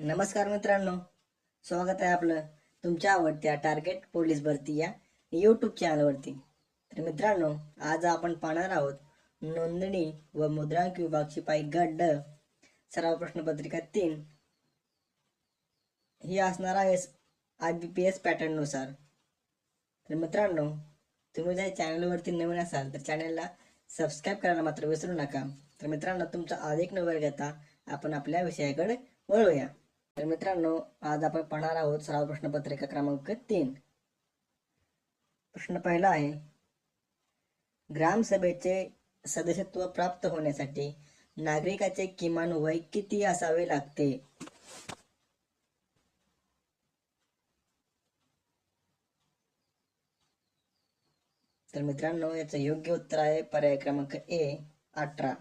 नमस्कार मित्रांनो स्वागत आहे आपलं तुमच्या आवडत्या टार्गेट पोलीस भरती या यूट्यूब चॅनलवरती तर मित्रांनो आज आपण पाहणार आहोत नोंदणी व मुद्रांक विभाग शिपाई गट ड सराव प्रश्नपत्रिका तीन. ही असणार आहे आय बी पी एस पॅटर्ननुसार तर मित्रांनो तुम्ही जर चॅनलवरती नवीन असाल तर चॅनलला सबस्क्राईब करायला मात्र विसरू नका. तर मित्रांनो तुमचा अधिक न वेळ घेता आपण आपल्या विषयाकडे वळूया. तर मित्रांनो आज आपण पाहणार आहोत सराव प्रश्नपत्रिका क्रमांक तीन. प्रश्न पहिला आहे ग्रामसभेचे सदस्यत्व प्राप्त होण्यासाठी नागरिकाचे किमान वय किती असावे लागते? तर मित्रांनो याचं योग्य उत्तर आहे पर्याय क्रमांक ए अठरा.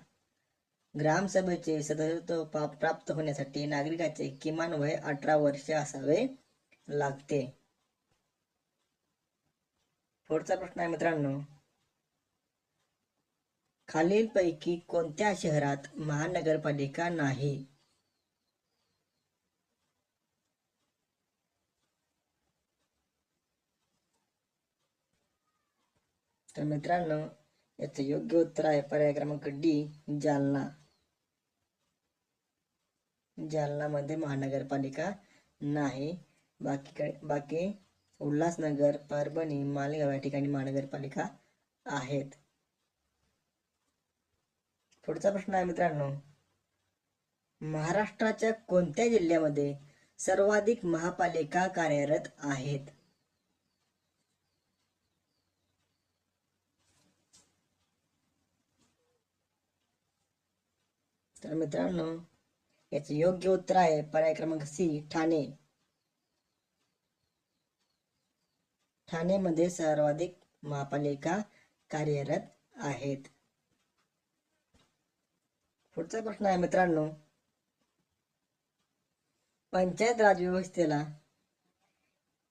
ग्रामसभेचे सदस्यत्व प्राप्त होण्यासाठी नागरिकाचे किमान वय अठरा वर्ष असावे लागते. पुढचा प्रश्न आहे मित्रांनो. खालीलपैकी कोणत्या शहरात महानगरपालिका नाही? तर मित्रांनो याचं योग्य उत्तर आहे पर्याय क्रमांक डी जालना. जालनामध्ये महानगरपालिका नाही. बाकीकडे बाकी उल्हासनगर परभणी मालेगाव या ठिकाणी महानगरपालिका आहेत. पुढचा प्रश्न आहे मित्रांनो. महाराष्ट्राच्या कोणत्या जिल्ह्यामध्ये सर्वाधिक महापालिका कार्यरत आहेत? तर मित्रांनो याचे योग्य उत्तर आहे. पर्याय क्रमांक सी ठाणे. ठाणेमध्ये सर्वाधिक महापालिका कार्यरत आहेत. पुढचा प्रश्न आहे मित्रांनो. पंचायत राज व्यवस्थेला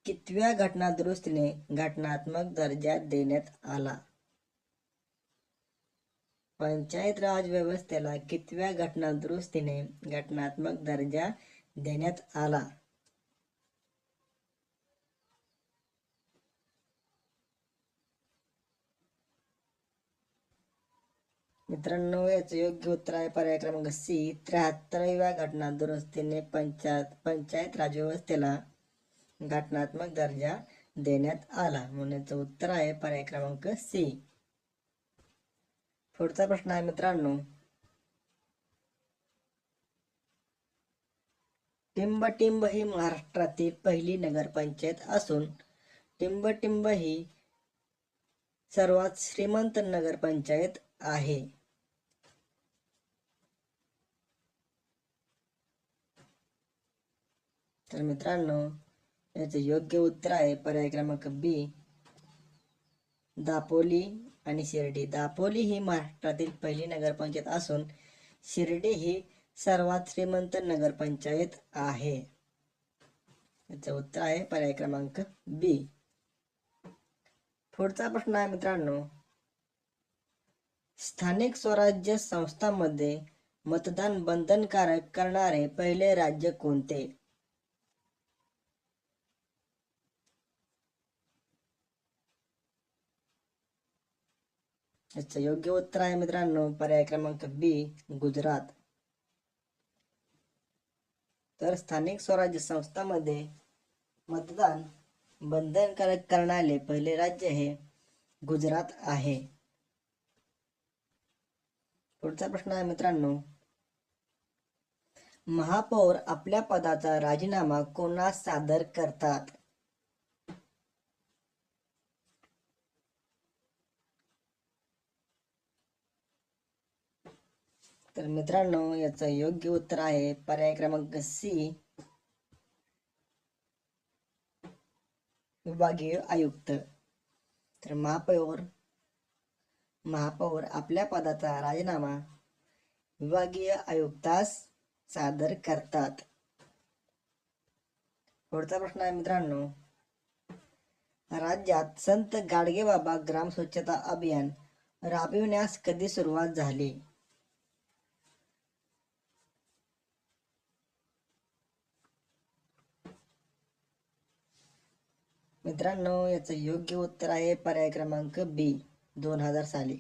कितव्या घटना दुरुस्तीने घटनात्मक दर्जा देण्यात आला? पंचायत राज व्यवस्थेला कितव्या घटना दुरुस्तीने घटनात्मक दर्जा देण्यात आला? मित्रांनो याचं योग्य उत्तर आहे पर्याय क्रमांक सी. त्र्याहत्तराव्या घटना दुरुस्तीने पंचायत पंचायत राज व्यवस्थेला घटनात्मक दर्जा देण्यात आला. म्हणून याचं उत्तर आहे पर्याय क्रमांक सी. पुढचा प्रश्न आहे मित्रांनो. टिंबटिंब ही महाराष्ट्रातील पहिली नगरपंचायत असून टिंबटिंब ही सर्वात श्रीमंत नगरपंचायत आहे. तर मित्रांनो याचे योग्य उत्तर आहे. पर्याय क्रमांक बी दापोली आणि शिर्डी. दापोली ही महाराष्ट्रातील पहिली नगरपंचायत असून शिर्डी ही सर्वात श्रीमंत नगरपंचायत आहे. याचं उत्तर आहे पर्याय क्रमांक बी पुढचा प्रश्न आहे मित्रांनो. स्थानिक स्वराज्य संस्थांमध्ये मतदान बंधनकारक करणारे पहिले राज्य कोणते? याचं योग्य उत्तर आहे मित्रांनो पर्याय क्रमांक बी गुजरात. तर स्थानिक स्वराज्य संस्थांमध्ये मतदान बंधनकारक करणारे पहिले राज्य हे गुजरात आहे. पुढचा प्रश्न आहे मित्रांनो महापौर आपल्या पदाचा राजीनामा कोणास सादर करतात? तर मित्रांनो याचं योग्य उत्तर आहे पर्याय क्रमांक सी. विभागीय आयुक्त. तर महापौर महापौर आपल्या पदाचा राजीनामा विभागीय आयुक्तास सादर करतात. पुढचा प्रश्न आहे मित्रांनो. राज्यात संत गाडगेबाबा ग्राम स्वच्छता अभियान राबविण्यास कधी सुरुवात झाली? मित्रांनो याचं योग्य उत्तर आहे पर्याय क्रमांक बी दोन हजार साली.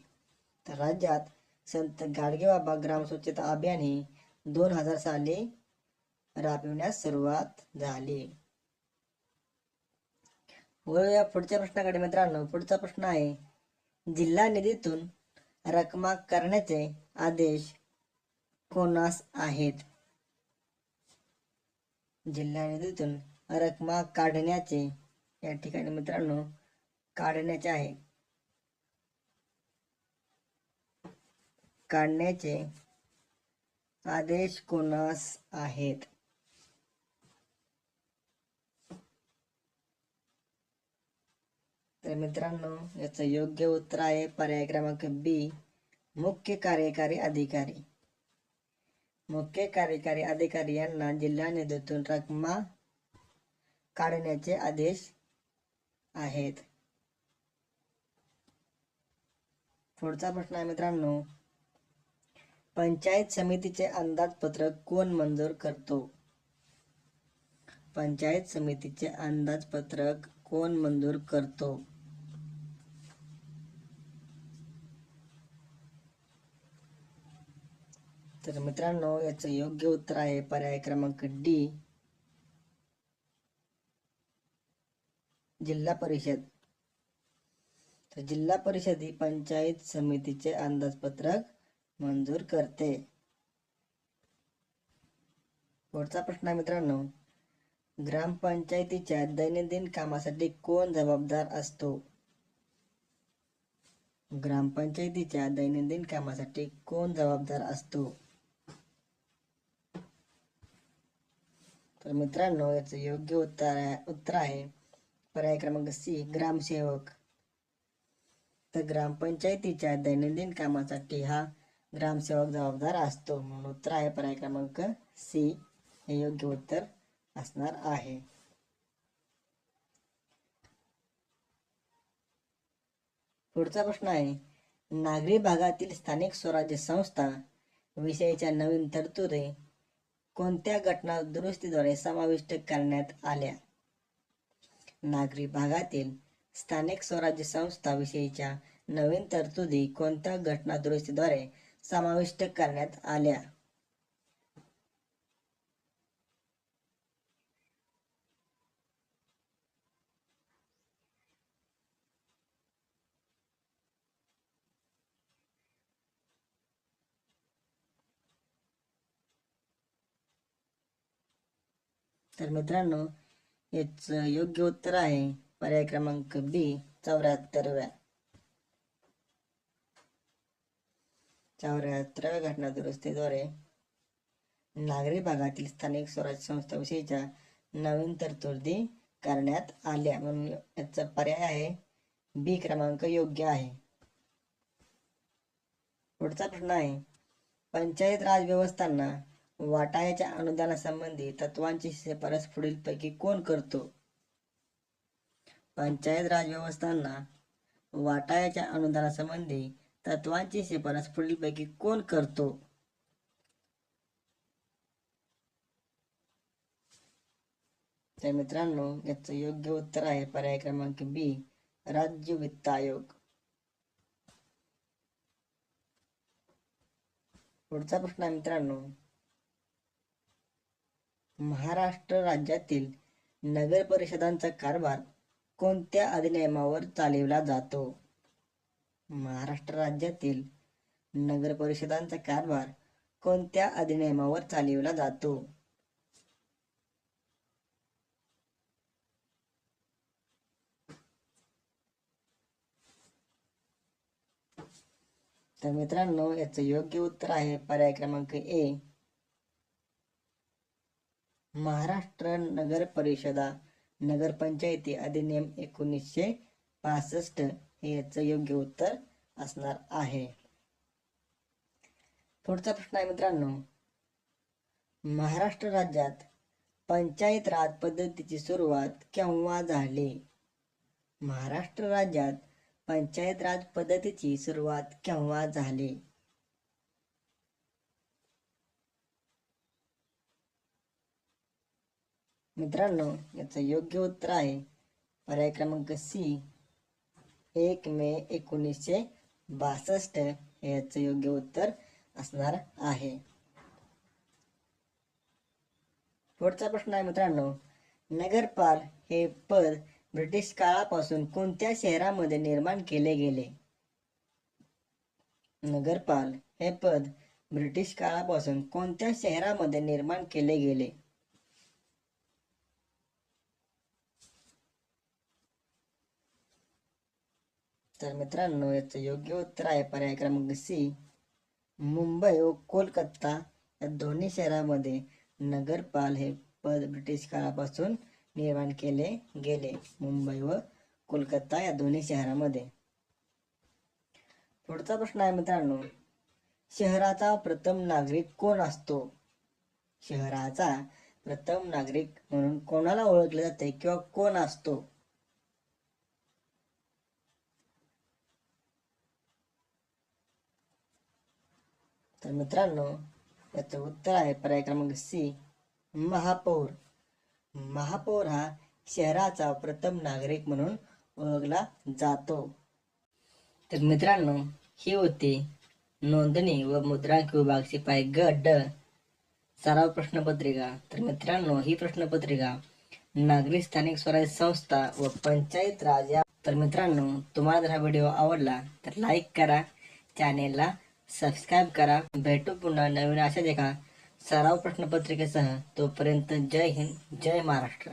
तर राज्यात संत गाडगेबाबा ग्राम स्वच्छता अभियान ही दोन हजार साली राबविण्यास सुरुवात झाली. वळूया पुढच्या प्रश्नाकडे मित्रांनो. पुढचा प्रश्न आहे जिल्हा निधीतून रकमा करण्याचे आदेश कोणास आहेत? जिल्हा निधीतून रकमा काढण्याचे या ठिकाणी मित्रांनो काढण्याचे आहे. काढण्याचे आदेश कोणास आहेत? तर मित्रांनो याचं योग्य उत्तर आहे पर्याय क्रमांक बी मुख्य कार्यकारी अधिकारी. मुख्य कार्यकारी अधिकारी यांना जिल्हा निधीतून रकमा काढण्याचे आदेश आहेत. पुढचा प्रश्न आहे मित्रांनो पंचायत समितीचे अंदाजपत्रक कोण मंजूर करतो? पंचायत समितीचे अंदाजपत्रक कोण मंजूर करतो? तर मित्रांनो याचं योग्य उत्तर आहे पर्याय क्रमांक डी. जिल्हा परिषद. तर जिल्हा परिषद ही पंचायत समितीचे अंदाजपत्रक मंजूर करते. पुढचा प्रश्न आहे मित्रांनो ग्रामपंचायतीच्या दैनंदिन कामासाठी कोण जबाबदार असतो? ग्रामपंचायतीच्या दैनंदिन कामासाठी कोण जबाबदार असतो? तर मित्रांनो याचं योग्य उत्तर आहे उत्तर आहे पर्याय क्रमांक सी ग्रामसेवक. तर ग्रामपंचायतीच्या दैनंदिन कामासाठी हा ग्रामसेवक जबाबदार असतो म्हणून उत्तर आहे पर्याय क्रमांक सी हे योग्य उत्तर असणार आहे. पुढचा प्रश्न आहे नागरी भागातील स्थानिक स्वराज्य संस्था विषयीच्या नवीन तरतुदी कोणत्या घटना दुरुस्तीद्वारे समाविष्ट करण्यात आल्या? नागरी भागातील स्थानिक स्वराज्य संस्थाविषयीच्या नवीन तरतुदी कोणत्या घटना दुरुस्तीद्वारे समाविष्ट करण्यात आल्या? तर मित्रांनो याचं योग्य उत्तर आहे. पर्याय क्रमांक बी चौऱ्याहत्तरव्या. चौऱ्याहत्तराव्या घटना दुरुस्तीद्वारे नागरी भागातील स्थानिक स्वराज्य संस्थाविषयीच्या नवीन तरतुदी करण्यात आल्या म्हणून याचा पर्याय आहे. बी क्रमांक योग्य आहे. पुढचा प्रश्न आहे. पंचायत राज व्यवस्थांना वाटायाच्या अनुदानासंबंधी तत्वांची शिफारस पुढीलपैकी कोण करतो? पंचायत राज व्यवस्थांना वाटायाच्या अनुदानासंबंधी तत्वांची शिफारस पुढीलपैकी कोण करतो? तर मित्रांनो याचं योग्य उत्तर आहे पर्याय क्रमांक बी राज्य वित्त आयोग. पुढचा प्रश्न आहे मित्रांनो महाराष्ट्र राज्यातील नगर परिषदांचा कारभार कोणत्या अधिनियमावर चालविला जातो? महाराष्ट्र राज्यातील नगर परिषदांचा कारभार कोणत्या अधिनियमावर चालविला जातो? तर मित्रांनो याचं योग्य उत्तर आहे पर्याय क्रमांक ए. महाराष्ट्र नगर परिषदा नगरपंचायती अधिनियम एकोणीसशे पासष्ट हे याचं योग्य उत्तर असणार आहे. पुढचा प्रश्न आहे मित्रांनो. महाराष्ट्र राज्यात पंचायत राज पद्धतीची सुरुवात केव्हा झाली? महाराष्ट्र राज्यात पंचायत राज पद्धतीची सुरुवात केव्हा झाली? मित्रांनो याचं योग्य उत्तर आहे. पर्याय क्रमांक सी. एक मे एकोणीसशे बासष्ट हे याचं योग्य उत्तर असणार आहे. पुढचा प्रश्न आहे मित्रांनो नगरपाल हे पद ब्रिटिश काळापासून कोणत्या शहरामध्ये निर्माण केले गेले? नगरपाल हे पद ब्रिटिश काळापासून कोणत्या शहरामध्ये निर्माण केले गेले? तर मित्रांनो याचं योग्य उत्तर आहे पर्याय क्रमांक सी मुंबई व कोलकाता या दोन्ही शहरामध्ये नगरपाल हे पद ब्रिटिश काळापासून निर्माण केले गेले. मुंबई व कोलकाता या दोन्ही शहरामध्ये. पुढचा प्रश्न आहे मित्रांनो शहराचा प्रथम नागरिक कोण असतो? शहराचा प्रथम नागरिक म्हणून कोणाला ओळखले जाते किंवा कोण असतो? तर मित्रांनो याचं उत्तर आहे पर्याय क्रमांक सी महापौर. महापौर हा शहराचा प्रथम नागरिक म्हणून ओळखला जातो. तर मित्रांनो ही होती नोंदणी व मुद्रांक विभाग पाय गड सराव प्रश्नपत्रिका. तर मित्रांनो ही प्रश्नपत्रिका नागरी स्थानिक स्वराज्य संस्था व पंचायत राज या तर मित्रांनो तुम्हाला जर हा व्हिडिओ आवडला तर लाईक करा. चॅनेलला सबस्क्राईब करा भेटू पुन्हा नवीन अशाच एका सराव प्रश्नपत्रिकेसह. तोपर्यंत जय हिंद जय महाराष्ट्र.